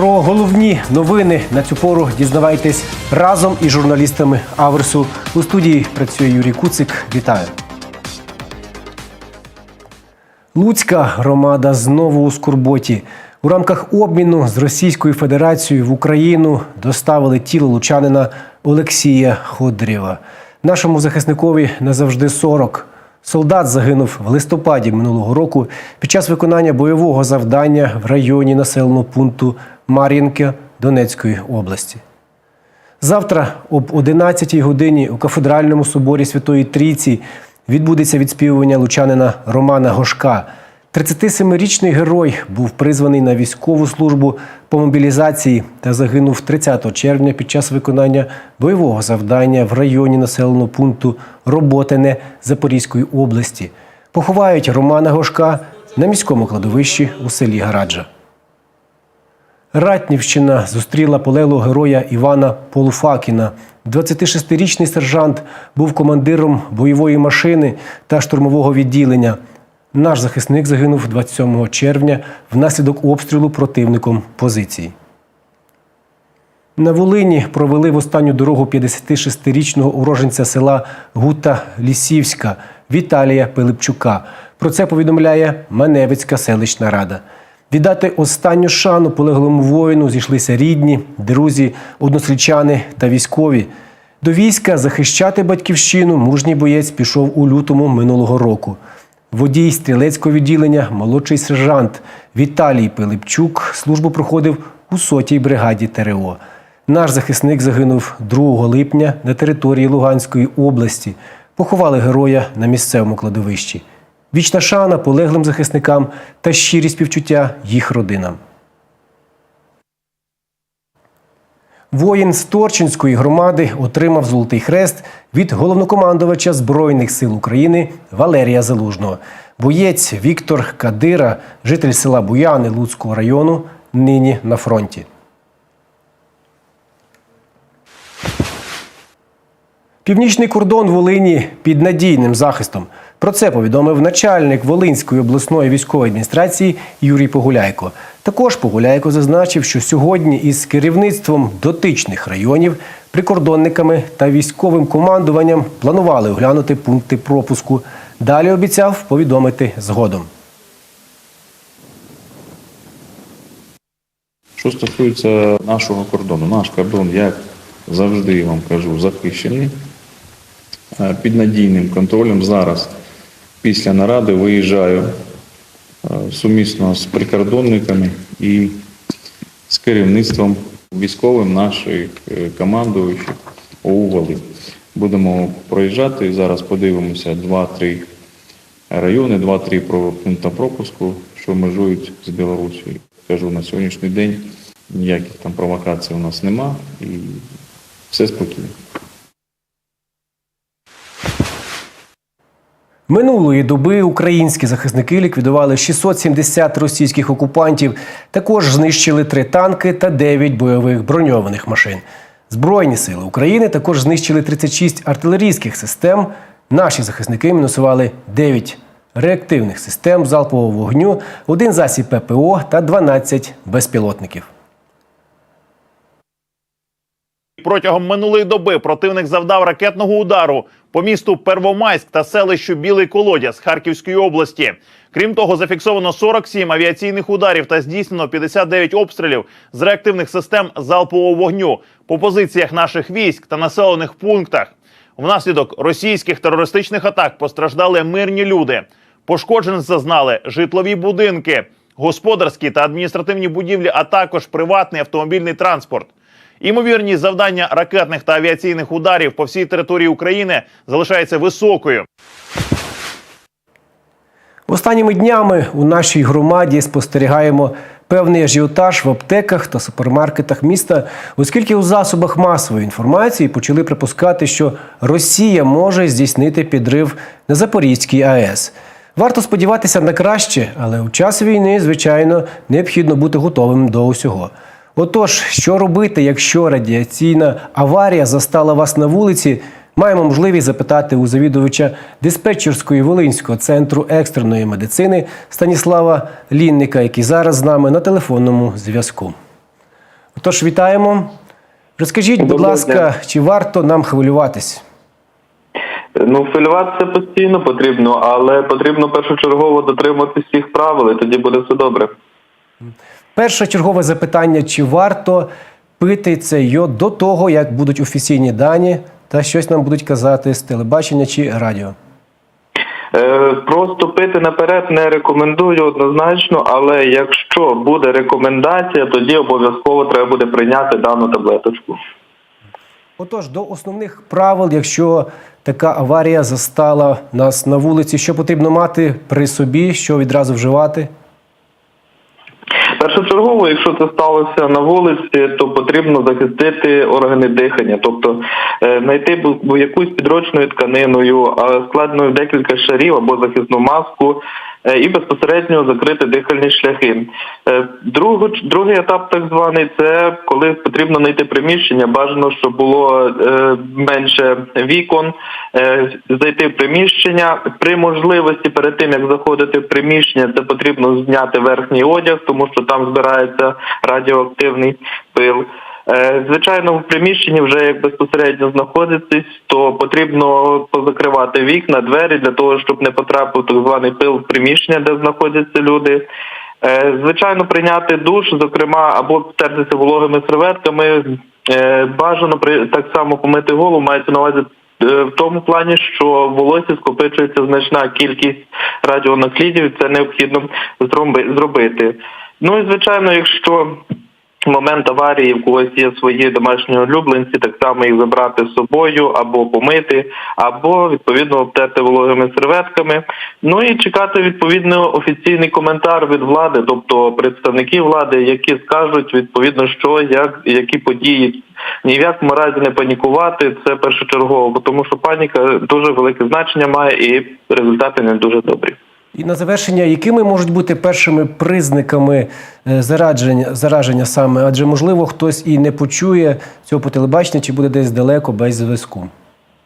Про головні новини на цю пору дізнавайтесь разом із журналістами Аверсу. У студії працює Юрій Куцик. Вітаю. Луцька громада знову у скорботі. У рамках обміну з Російською Федерацією в Україну доставили тіло лучанина Олексія Ходрєва. Нашому захисникові назавжди 40. Солдат загинув в листопаді минулого року під час виконання бойового завдання в районі населеного пункту Мар'їнки Донецької області. Завтра об 11-й годині у кафедральному соборі Святої Трійці відбудеться відспівування лучанина Романа Гошка. 37-річний герой був призваний на військову службу по мобілізації та загинув 30 червня під час виконання бойового завдання в районі населеного пункту Роботине Запорізької області. Поховають Романа Гошка на міському кладовищі у селі Гараджа. Ратнівщина зустріла полеглого героя Івана Полуфакіна. 26-річний сержант був командиром бойової машини та штурмового відділення. Наш захисник загинув 27 червня внаслідок обстрілу противником позиції. На Волині провели в останню дорогу 56-річного уроженця села Гута Лісівська Віталія Пилипчука. Про це повідомляє Маневицька селищна рада. Віддати останню шану полеглому воїну зійшлися рідні, друзі, односельчани та військові. До війська захищати батьківщину мужній боєць пішов у лютому минулого року. Водій стрілецького відділення, молодший сержант Віталій Пилипчук службу проходив у сотій бригаді ТРО. Наш захисник загинув 2 липня на території Луганської області. Поховали героя на місцевому кладовищі. Вічна шана полеглим захисникам та щирі співчуття їх родинам. Воїн з Торчинської громади отримав Золотий хрест від головнокомандувача Збройних сил України Валерія Залужного. Боєць Віктор Кадира, житель села Буяни Луцького району, нині на фронті. Північний кордон Волині під надійним захистом. Про це повідомив начальник Волинської обласної військової адміністрації Юрій Погуляйко. Також Погуляйко зазначив, що сьогодні із керівництвом дотичних районів, прикордонниками та військовим командуванням планували оглянути пункти пропуску. Далі обіцяв повідомити згодом. Що стосується нашого кордону, наш кордон, як завжди вам кажу, захищений Е, під надійним контролем. Зараз після наради виїжджаю е, сумісно з прикордонниками і з керівництвом військовим наших е, командуючих ОУ. Будемо проїжджати. Зараз подивимося 2-3 райони, 2-3 про пункти пропуску, що межують з Білорусією. Кажу, на сьогоднішній день ніяких там провокацій у нас нема і все спокійно. Минулої доби українські захисники ліквідували 670 російських окупантів. Також знищили три танки та 9 бойових броньованих машин. Збройні сили України також знищили 36 артилерійських систем. Наші захисники мінусували 9 реактивних систем залпового вогню, один засіб ППО та 12 безпілотників. Протягом минулої доби противник завдав ракетного удару по місту Первомайськ та селищу Білий Колодязь Харківської області. Крім того, зафіксовано 47 авіаційних ударів та здійснено 59 обстрілів з реактивних систем залпового вогню по позиціях наших військ та населених пунктах. Внаслідок російських терористичних атак постраждали мирні люди. Пошкоджень зазнали житлові будинки, господарські та адміністративні будівлі, а також приватний автомобільний транспорт. Імовірність завдання ракетних та авіаційних ударів по всій території України залишається високою. Останніми днями у нашій громаді спостерігаємо певний ажіотаж в аптеках та супермаркетах міста, оскільки у засобах масової інформації почали припускати, що Росія може здійснити підрив на Запорізькій АЕС. Варто сподіватися на краще, але у час війни, звичайно, необхідно бути готовим до усього. Отож, що робити, якщо радіаційна аварія застала вас на вулиці? Маємо можливість запитати у завідувача диспетчерської Волинського центру екстреної медицини Станіслава Лінника, який зараз з нами на телефонному зв'язку. Отож, вітаємо. Розкажіть, будь Доброго ласка, дня. чи варто нам хвилюватись? Ну, хвилюватися постійно потрібно, але потрібно першочергово дотримуватися всіх правил, і тоді буде все добре. Перше чергове запитання: чи варто пити цей йод до того, як будуть офіційні дані та щось нам будуть казати з телебачення чи радіо? Е, просто пити наперед не рекомендую однозначно, але якщо буде рекомендація, тоді обов'язково треба буде прийняти дану таблеточку. Отож, до основних правил, якщо така аварія застала нас на вулиці, що потрібно мати при собі, що відразу вживати? Першочергово, якщо це сталося на вулиці, то потрібно захистити органи дихання, тобто е, знайти якусь підрочною тканиною, складною декілька шарів або захисну маску. Е, І безпосередньо закрити дихальні шляхи. Е, другий етап, так званий, це коли потрібно знайти приміщення. Бажано, щоб було е, менше вікон, зайти в приміщення. При можливості перед тим як заходити в приміщення, це потрібно зняти верхній одяг, тому що там збирається радіоактивний пил. Е, Звичайно, в приміщенні вже як безпосередньо знаходитись, то потрібно позакривати вікна, двері для того, щоб не потрапив так званий пил в приміщення, де знаходяться люди. Е, Звичайно, прийняти душ, зокрема, або втертися вологими серветками. Е, Бажано так само помити голову, мається на увазі в тому плані, що в волосі скопичується значна кількість радіонаслідів, це необхідно зроби- зробити. Ну і звичайно, якщо момент аварії в когось є свої домашні улюбленці, так само їх забрати з собою або помити, або відповідно обтерти вологими серветками. Ну і чекати відповідно офіційний коментар від влади, тобто представників влади, які скажуть відповідно, що як які події. Ні в якому разі не панікувати, це першочергово, тому що паніка дуже велике значення має і результати не дуже добрі. І на завершення, якими можуть бути першими признаками е, зараження, зараження саме? Адже можливо хтось і не почує цього по телебаченню, чи буде десь далеко без зв'язку.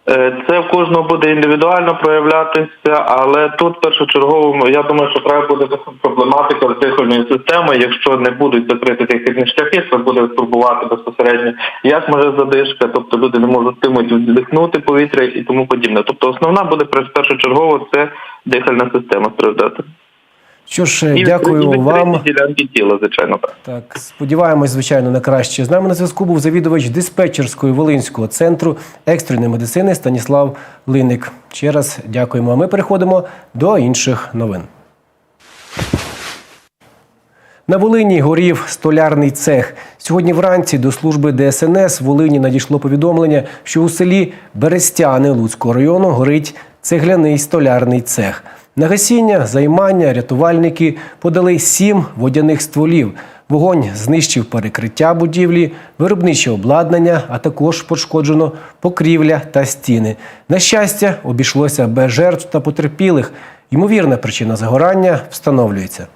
Е, Це в кожного буде індивідуально проявлятися, але тут першочергово я думаю, що треба буде проблематика дихальної системи. Якщо не будуть закриті дихальні шляхи, це буде турбувати безпосередньо, як може задишка, тобто люди не можуть тимуть вдихнути повітря і тому подібне. Тобто, основна буде першочергово це дихальна система страждати. Що ж, І дякую вам. тіла, звичайно, так. Так, сподіваємось, звичайно, на краще. З нами на зв'язку був завідувач диспетчерської Волинського центру екстреної медицини Станіслав Линик. Ще раз дякуємо. А ми переходимо до інших новин. На Волині горів столярний цех. Сьогодні вранці до служби ДСНС в Волині надійшло повідомлення, що у селі Берестяни Луцького району горить цегляний столярний цех. На гасіння, займання рятувальники подали сім водяних стволів. Вогонь знищив перекриття будівлі, виробниче обладнання, а також пошкоджено покрівля та стіни. На щастя, обійшлося без жертв та потерпілих. Ймовірна причина загорання встановлюється.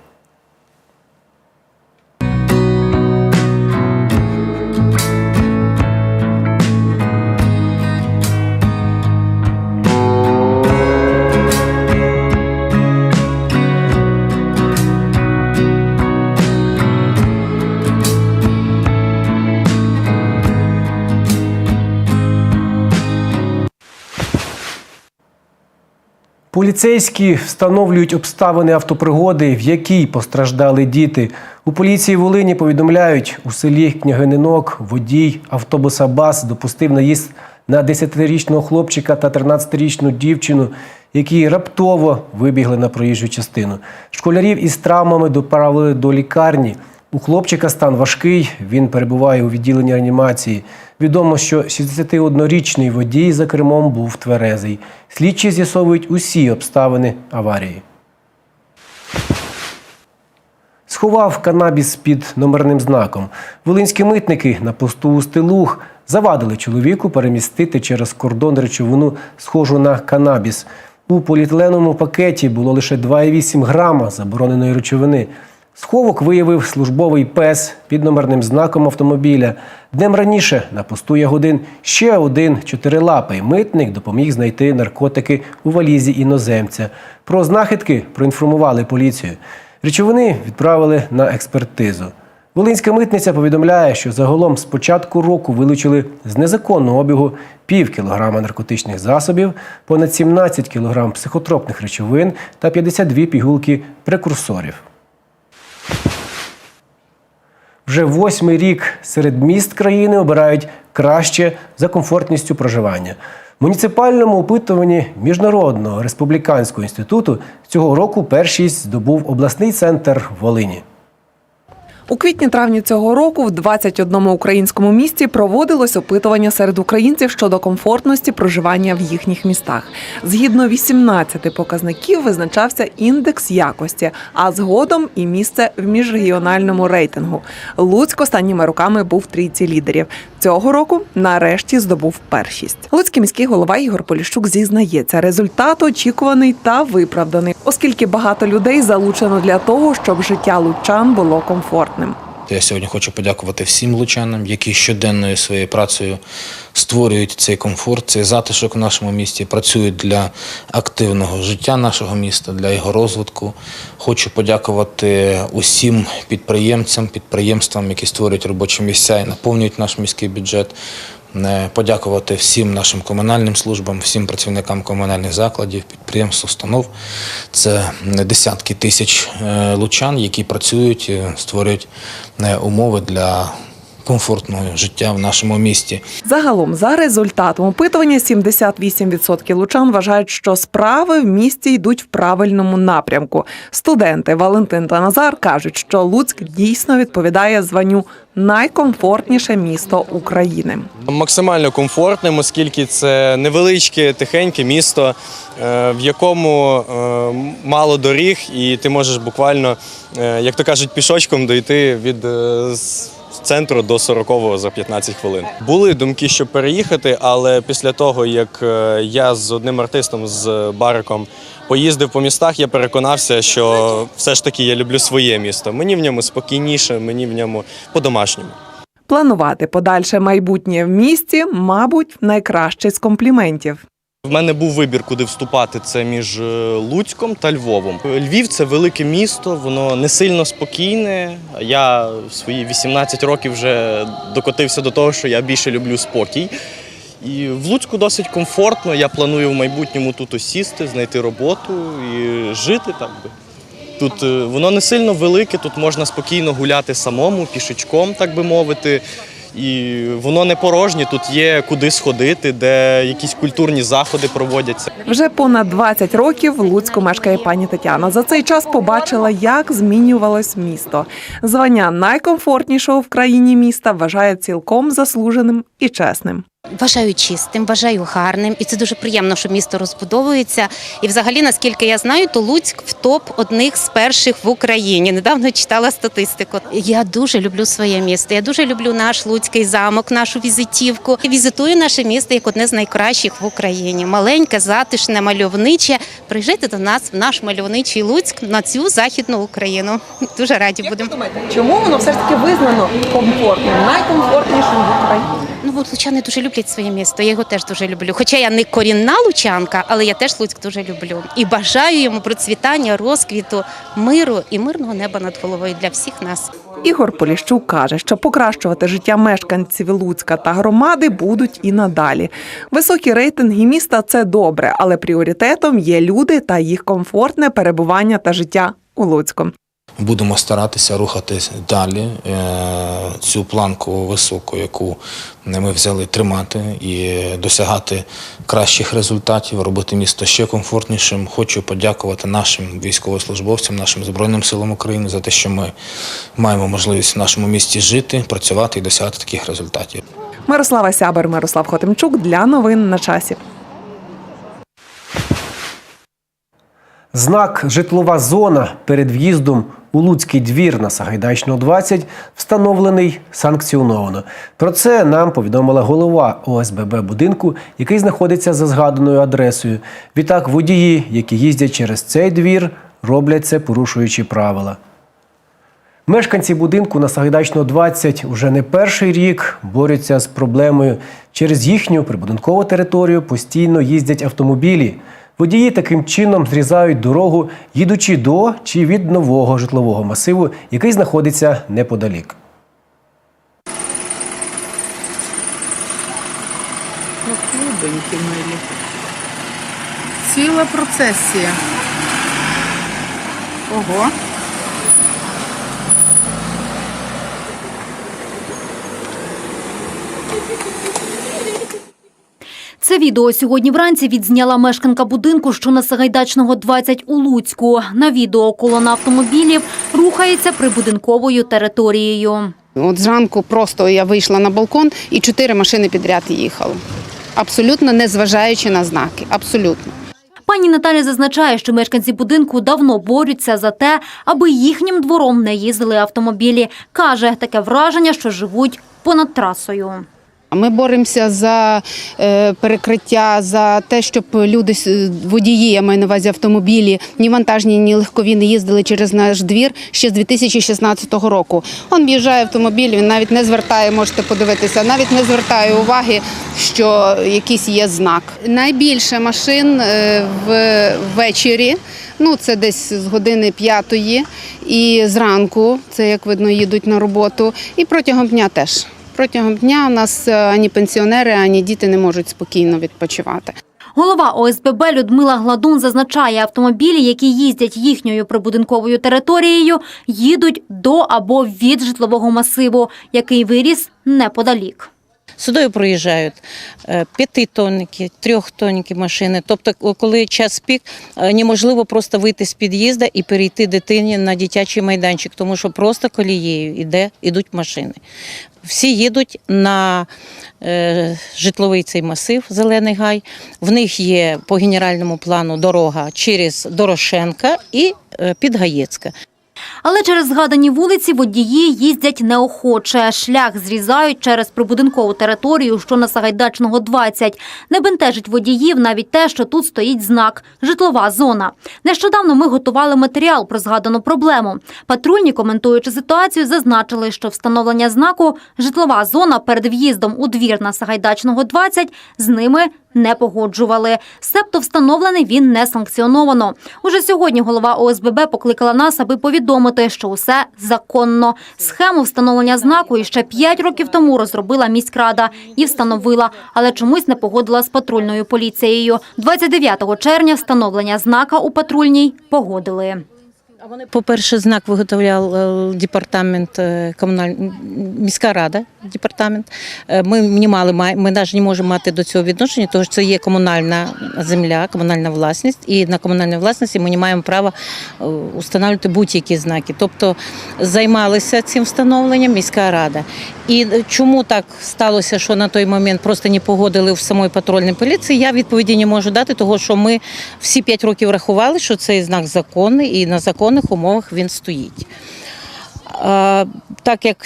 Поліцейські встановлюють обставини автопригоди, в якій постраждали діти. У поліції Волині повідомляють, у селі Княгининок водій автобуса БАС допустив наїзд на 10-річного хлопчика та 13-річну дівчину, які раптово вибігли на проїжджу частину. Школярів із травмами доправили до лікарні. У хлопчика стан важкий, він перебуває у відділенні реанімації. Відомо, що 61-річний водій за кермом був тверезий. Слідчі з'ясовують усі обставини аварії. Сховав канабіс під номерним знаком. Волинські митники на посту у Стилух завадили чоловіку перемістити через кордон речовину, схожу на канабіс. У поліетиленовому пакеті було лише 2,8 грама забороненої речовини. Сховок виявив службовий пес під номерним знаком автомобіля. Днем раніше на посту Ягодин ще один чотирилапий митник допоміг знайти наркотики у валізі іноземця. Про знахідки проінформували поліцію. Речовини відправили на експертизу. Волинська митниця повідомляє, що загалом з початку року вилучили з незаконного обігу пів кілограма наркотичних засобів, понад 17 кілограм психотропних речовин та 52 пігулки прекурсорів. Вже восьмий рік серед міст країни обирають краще за комфортністю проживання. В муніципальному опитуванні Міжнародного республіканського інституту цього року першість здобув обласний центр Волині. У квітні-травні цього року в 21 українському місті проводилось опитування серед українців щодо комфортності проживання в їхніх містах. Згідно 18 показників визначався індекс якості, а згодом і місце в міжрегіональному рейтингу. Луцьк останніми роками був трійці лідерів. Цього року нарешті здобув першість. Луцький міський голова Ігор Поліщук зізнається, результат очікуваний та виправданий, оскільки багато людей залучено для того, щоб життя лучан було комфортним. Я сьогодні хочу подякувати всім лучанам, які щоденною своєю працею створюють цей комфорт, цей затишок в нашому місті, працюють для активного життя нашого міста, для його розвитку. Хочу подякувати усім підприємцям, підприємствам, які створюють робочі місця і наповнюють наш міський бюджет. Подякувати всім нашим комунальним службам, всім працівникам комунальних закладів, підприємств, установ. Це десятки тисяч е, лучан, які працюють, е, створюють е, умови для комфортного життя в нашому місті. Загалом, за результатом опитування, 78% лучан вважають, що справи в місті йдуть в правильному напрямку. Студенти Валентин та Назар кажуть, що Луцьк дійсно відповідає званню найкомфортніше місто України. Максимально комфортним, оскільки це невеличке, тихеньке місто, е, в якому е, мало доріг, і ти можеш буквально, е, як то кажуть, пішочком дойти від з центру до 40-го за 15 хвилин. Були думки, щоб переїхати, але після того, як е, я з одним артистом з Бариком поїздив по містах, я переконався, що все ж таки я люблю своє місто. Мені в ньому спокійніше, мені в ньому по-домашньому. Планувати подальше майбутнє в місті, мабуть, найкраще з компліментів. В мене був вибір, куди вступати. Це між е, Луцьком та Львовом. Львів це велике місто, воно не сильно спокійне. Я в свої 18 років вже докотився до того, що я більше люблю спокій. І в Луцьку досить комфортно. Я планую в майбутньому тут осісти, знайти роботу і жити так би. Тут е, воно не сильно велике, тут можна спокійно гуляти самому, пішечком, так би мовити. І воно не порожнє, тут є куди сходити, де якісь культурні заходи проводяться. Вже понад 20 років в Луцьку мешкає пані Тетяна. За цей час побачила, як змінювалось місто. Звання найкомфортнішого в країні міста вважає цілком заслуженим і чесним. Вважаю чистим, вважаю гарним, і це дуже приємно, що місто розбудовується. І, взагалі, наскільки я знаю, то Луцьк в топ одних з перших в Україні. Недавно читала статистику. Я дуже люблю своє місто. Я дуже люблю наш Луцький замок, нашу візитівку. І Візитую наше місто як одне з найкращих в Україні. Маленьке, затишне, мальовниче. Приїжджайте до нас в наш мальовничий Луцьк на цю західну Україну. Дуже раді будемо. Чому воно все ж таки визнано комфортним, найкомфортнішим в Україні? Ну, от лучани дуже люблять своє місто. Я його теж дуже люблю. Хоча я не корінна лучанка, але я теж Луцьк дуже люблю. І бажаю йому процвітання, розквіту, миру і мирного неба над головою для всіх нас. Ігор Поліщук каже, що покращувати життя мешканців Луцька та громади будуть і надалі. Високі рейтинги міста це добре, але пріоритетом є люди та їх комфортне перебування та життя у Луцьку. Будемо старатися рухатись далі. е, Цю планку високу, яку ми взяли тримати і досягати кращих результатів, робити місто ще комфортнішим. Хочу подякувати нашим військовослужбовцям, нашим Збройним силам України за те, що ми маємо можливість в нашому місті жити, працювати і досягати таких результатів. Мирослава Сябер, Мирослав Хотимчук для новин на часі. Знак житлова зона перед в'їздом у Луцький двір на Сагайдачного 20 встановлений санкціоновано. Про це нам повідомила голова ОСББ будинку, який знаходиться за згаданою адресою. Відтак, водії, які їздять через цей двір, роблять це порушуючи правила. Мешканці будинку на Сагайдачного 20 уже не перший рік борються з проблемою. Через їхню прибудинкову територію постійно їздять автомобілі. Водії таким чином зрізають дорогу, їдучи до чи від нового житлового масиву, який знаходиться неподалік. Клубеньки милі. Ціла процесія. Ого. Це відео сьогодні вранці відзняла мешканка будинку, що на Сагайдачного 20 у Луцьку. На відео колона автомобілів рухається прибудинковою територією. От зранку просто я вийшла на балкон і чотири машини підряд їхали. Абсолютно не зважаючи на знаки. Абсолютно. Пані Наталя зазначає, що мешканці будинку давно борються за те, аби їхнім двором не їздили автомобілі. Каже, таке враження, що живуть понад трасою. Ми боремося за е, перекриття, за те, щоб люди, водії, я маю на увазі автомобілі, ні вантажні, ні легкові не їздили через наш двір ще з 2016 року. Он в'їжджає автомобіль, він навіть не звертає, можете подивитися, навіть не звертає уваги, що якийсь є знак. Найбільше машин е, ввечері, ну це десь з години п'ятої, і зранку, це як видно, їдуть на роботу, і протягом дня теж. Протягом дня у нас е, ані пенсіонери, ані діти не можуть спокійно відпочивати. Голова ОСББ Людмила Гладун зазначає, автомобілі, які їздять їхньою прибудинковою територією, їдуть до або від житлового масиву, який виріс неподалік. Сюди проїжджають е, п'ятитонники, трьохтонники машини. Тобто, коли час пік, е, неможливо просто вийти з під'їзду і перейти дитині на дитячий майданчик, тому що просто колією іде, ідуть машини. Всі їдуть на е, житловий цей масив, зелений гай. В них є по генеральному плану дорога через Дорошенка і е, Підгаєцька. Але через згадані вулиці водії їздять неохоче. Шлях зрізають через прибудинкову територію, що на Сагайдачного 20. Не бентежить водіїв навіть те, що тут стоїть знак «Житлова зона». Нещодавно ми готували матеріал про згадану проблему. Патрульні, коментуючи ситуацію, зазначили, що встановлення знаку «Житлова зона» перед в'їздом у двір на Сагайдачного 20 з ними не погоджували. Себто встановлений він не санкціоновано. Уже сьогодні голова ОСББ покликала нас, аби повідомити, що усе законно. Схему встановлення знаку іще 5 років тому розробила міськрада і встановила, але чомусь не погодила з патрульною поліцією. 29 червня встановлення знака у патрульній погодили. По-перше, знак виготовляв е, департамент е, комуналь... міська рада. Департамент. Е, Ми не мали ми навіть не можемо мати до цього відношення, тому що це є комунальна земля, комунальна власність, і на комунальній власності ми не маємо права встановлювати будь-які знаки. Тобто займалися цим встановленням міська рада. І чому так сталося, що на той момент просто не погодили в самої патрульній поліції, я відповіді не можу дати, тому що ми всі п'ять років рахували, що цей знак законний і на законних умовах він стоїть. Так як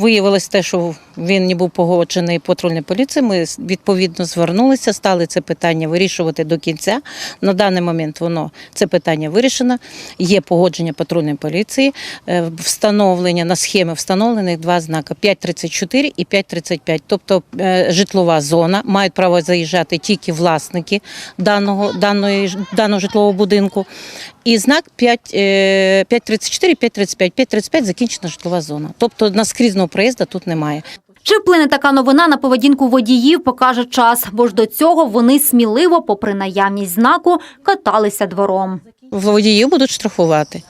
виявилось те, що він не був погоджений патрульною поліцією, ми відповідно звернулися, стали це питання вирішувати до кінця. На даний момент воно це питання вирішено. Є погодження патрульної поліції, е, встановлення на схемі встановлених два знаки 5.34 і 5.35. Тобто е, житлова зона мають право заїжджати тільки власники даного, даної, даного житлового будинку. І знак 5, е, 5.34, 5.35. 5.35 закінчена житлова зона. Тобто наскрізного проїзду тут немає. Чи вплине така новина на поведінку водіїв, покаже час, бо ж до цього вони сміливо, попри наявність знаку, каталися двором. Водіїв будуть штрафувати.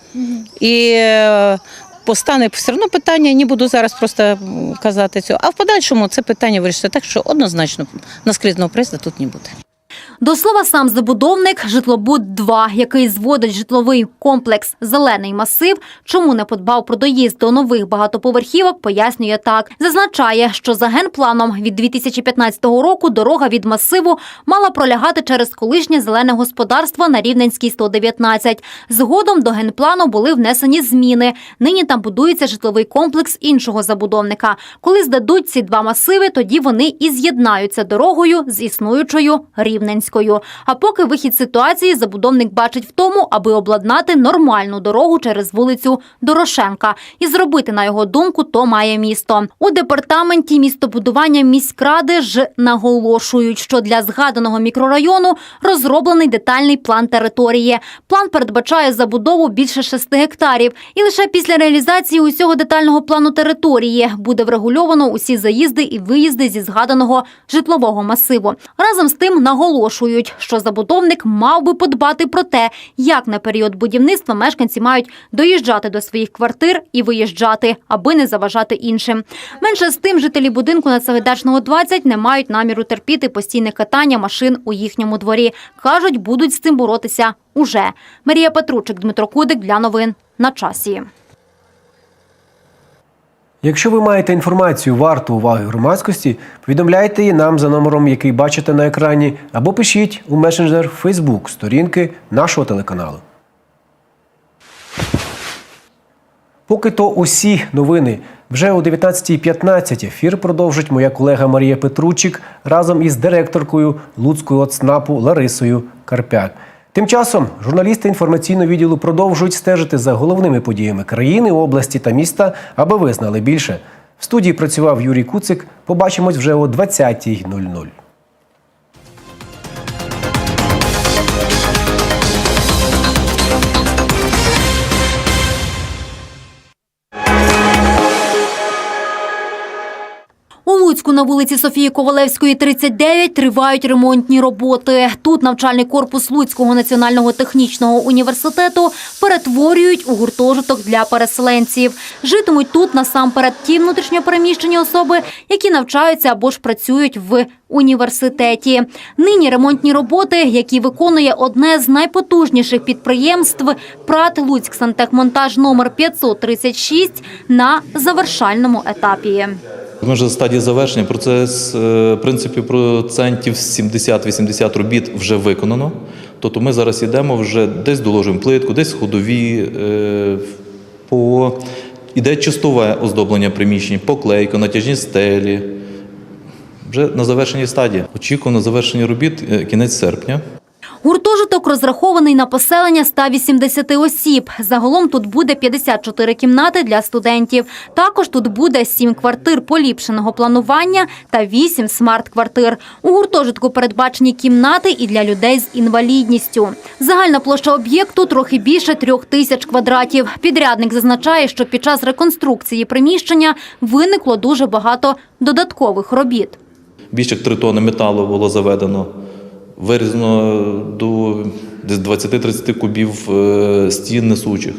І е, постане все одно питання, не буду зараз просто казати цього. А в подальшому це питання вирішиться так, що однозначно наскрізного проїзду тут не буде. До слова, сам забудовник Житлобуд-2, який зводить житловий комплекс Зелений масив, чому не подбав про доїзд до нових багатоповерхівок, пояснює так. Зазначає, що за генпланом від 2015 року дорога від масиву мала пролягати через колишнє зелене господарство на Рівненській 119. Згодом до генплану були внесені зміни. Нині там будується житловий комплекс іншого забудовника. Коли здадуть ці два масиви, тоді вони і з'єднаються дорогою з існуючою Рівненською. Луцькою. А поки вихід ситуації забудовник бачить в тому, аби обладнати нормальну дорогу через вулицю Дорошенка. І зробити, на його думку, то має місто. У департаменті містобудування міськради ж наголошують, що для згаданого мікрорайону розроблений детальний план території. План передбачає забудову більше 6 гектарів. І лише після реалізації усього детального плану території буде врегульовано усі заїзди і виїзди зі згаданого житлового масиву. Разом з тим наголошують, що забудовник мав би подбати про те, як на період будівництва мешканці мають доїжджати до своїх квартир і виїжджати, аби не заважати іншим. Менше з тим, жителі будинку на Сагайдачного 20 не мають наміру терпіти постійне катання машин у їхньому дворі. кажуть, будуть з цим боротися уже. Марія Петручик, Дмитро Кудик для новин на часі. Якщо ви маєте інформацію варту уваги громадськості, повідомляйте її нам за номером, який бачите на екрані, або пишіть у месенджер Facebook сторінки нашого телеканалу. Поки то усі новини. Вже о 19.15 ефір продовжить моя колега Марія Петручик разом із директоркою Луцького ЦНАПу Ларисою Карпяк. Тим часом журналісти інформаційного відділу продовжують стежити за головними подіями країни, області та міста, аби ви знали більше. В студії працював Юрій Куцик. Побачимось вже о 20.00. У на вулиці Софії Ковалевської, 39, тривають ремонтні роботи. Тут навчальний корпус Луцького національного технічного університету перетворюють у гуртожиток для переселенців. Житимуть тут насамперед ті внутрішньопереміщені особи, які навчаються або ж працюють в університеті. Нині ремонтні роботи, які виконує одне з найпотужніших підприємств ПРАТ Луцьк Сантехмонтаж номер 536 на завершальному етапі. Ми вже в стадії завершення. Процес, е, в принципі, процентів 70-80 робіт вже виконано. Тобто ми зараз йдемо вже десь доложуємо плитку, десь ходові, е, по... іде чистове оздоблення приміщень, поклейка, натяжні стелі. Вже на завершеній стадії. Очікуємо на завершення робіт е, кінець серпня. Гуртожиток розрахований на поселення 180 осіб. Загалом тут буде 54 кімнати для студентів. Також тут буде 7 квартир поліпшеного планування та 8 смарт-квартир. У гуртожитку передбачені кімнати і для людей з інвалідністю. Загальна площа об'єкту трохи більше трьох тисяч квадратів. Підрядник зазначає, що під час реконструкції приміщення виникло дуже багато додаткових робіт. Більше як 3 тонни металу було заведено. Вирізано до десь 20-30 кубів е, стін несучих.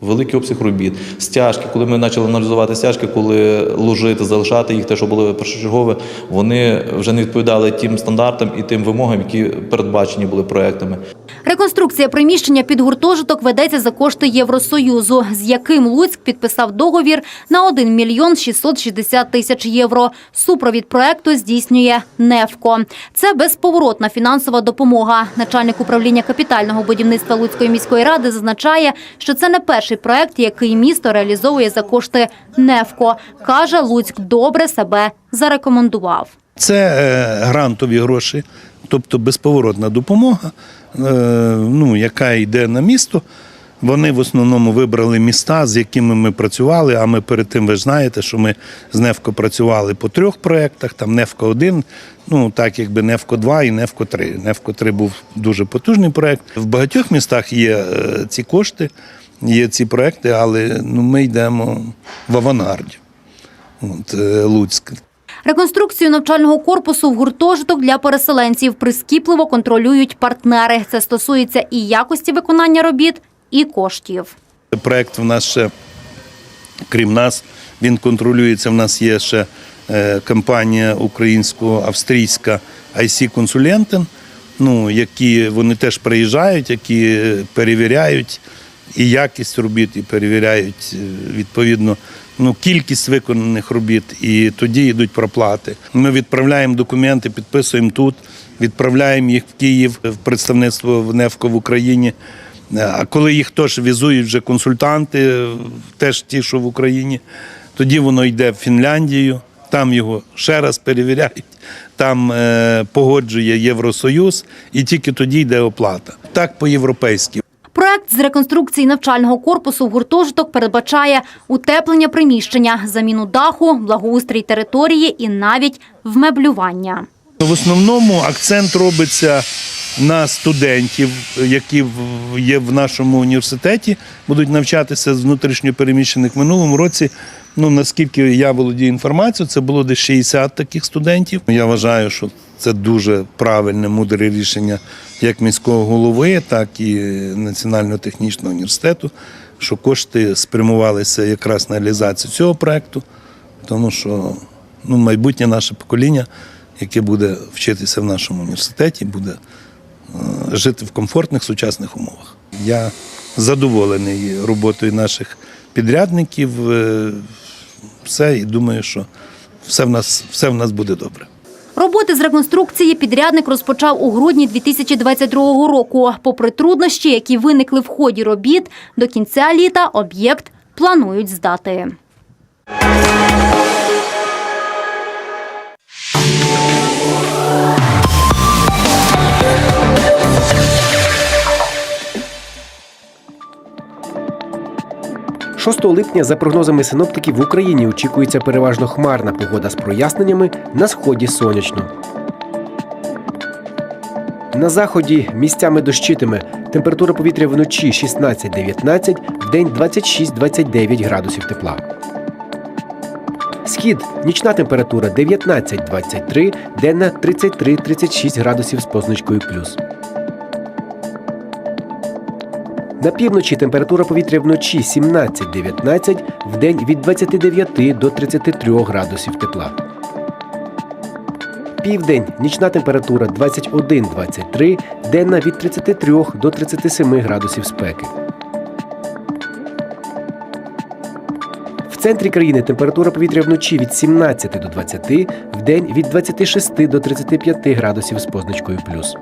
Великий обсяг робіт. Стяжки, коли ми почали аналізувати стяжки, коли ложити, залишати їх, те, що було першочергове, вони вже не відповідали тим стандартам і тим вимогам, які передбачені були проектами. Реконструкція приміщення під гуртожиток ведеться за кошти Євросоюзу, з яким Луцьк підписав договір на 1 мільйон 660 тисяч євро. Супровід проекту здійснює «Невко». Це безповоротна фінансова допомога. Начальник управління капітального будівництва Луцької міської ради зазначає, що це не перший проект, який місто реалізовує за кошти «Невко». Каже, Луцьк добре себе зарекомендував. Це е, грантові гроші, тобто безповоротна допомога, ну, яка йде на місто. Вони в основному вибрали міста, з якими ми працювали. А ми перед тим ви ж знаєте, що ми з Невко працювали по трьох проєктах. Там Невко 1 ну так якби Невко 2 і Невко 3 Невко 3 був дуже потужний проєкт. В багатьох містах є е, ці кошти, є ці проєкти, але ну, ми йдемо в авангарді. От, е, Луцьк. Реконструкцію навчального корпусу в гуртожиток для переселенців прискіпливо контролюють партнери. Це стосується і якості виконання робіт, і коштів. Проект в нас ще, крім нас, він контролюється. В нас є ще е, компанія українсько-австрійська IC Консулентен, ну, які вони теж приїжджають, які перевіряють і якість робіт, і перевіряють е, відповідно ну, кількість виконаних робіт, і тоді йдуть проплати. Ми відправляємо документи, підписуємо тут, відправляємо їх в Київ в представництво в НЕФКО в Україні. А коли їх теж візують вже консультанти, теж ті, що в Україні, тоді воно йде в Фінляндію, там його ще раз перевіряють, там е, погоджує Євросоюз, і тільки тоді йде оплата. Так по-європейськи. З реконструкції навчального корпусу гуртожиток передбачає утеплення приміщення, заміну даху, благоустрій території і навіть вмеблювання. В основному акцент робиться на студентів, які є в нашому університеті, будуть навчатися з внутрішньопереміщених. Минулому році, ну наскільки я володію інформацією, це було десь 60 таких студентів. Я вважаю, що це дуже правильне, мудре рішення як міського голови, так і Національного технічного університету, що кошти спрямувалися якраз на реалізацію цього проекту, тому що ну, майбутнє наше покоління, яке буде вчитися в нашому університеті, буде е, жити в комфортних сучасних умовах. Я задоволений роботою наших підрядників. Все, і думаю, що все в нас, все в нас буде добре. Роботи з реконструкції підрядник розпочав у грудні 2022 року. Попри труднощі, які виникли в ході робіт, до кінця літа об'єкт планують здати. – 6 липня, за прогнозами синоптиків, в Україні очікується переважно хмарна погода з проясненнями, на сході сонячно. На заході місцями дощитиме. Температура повітря вночі 16-19, вдень 26-29 градусів тепла. Схід нічна температура 19-23, денна 33-36 градусів з позначкою плюс. На півночі температура повітря вночі 17-19, вдень від 29 до 33 градусів тепла. Південь нічна температура 21-23, денна від 33 до 37 градусів спеки. В центрі країни температура повітря вночі від 17 до 20, вдень від 26 до 35 градусів з позначкою плюс.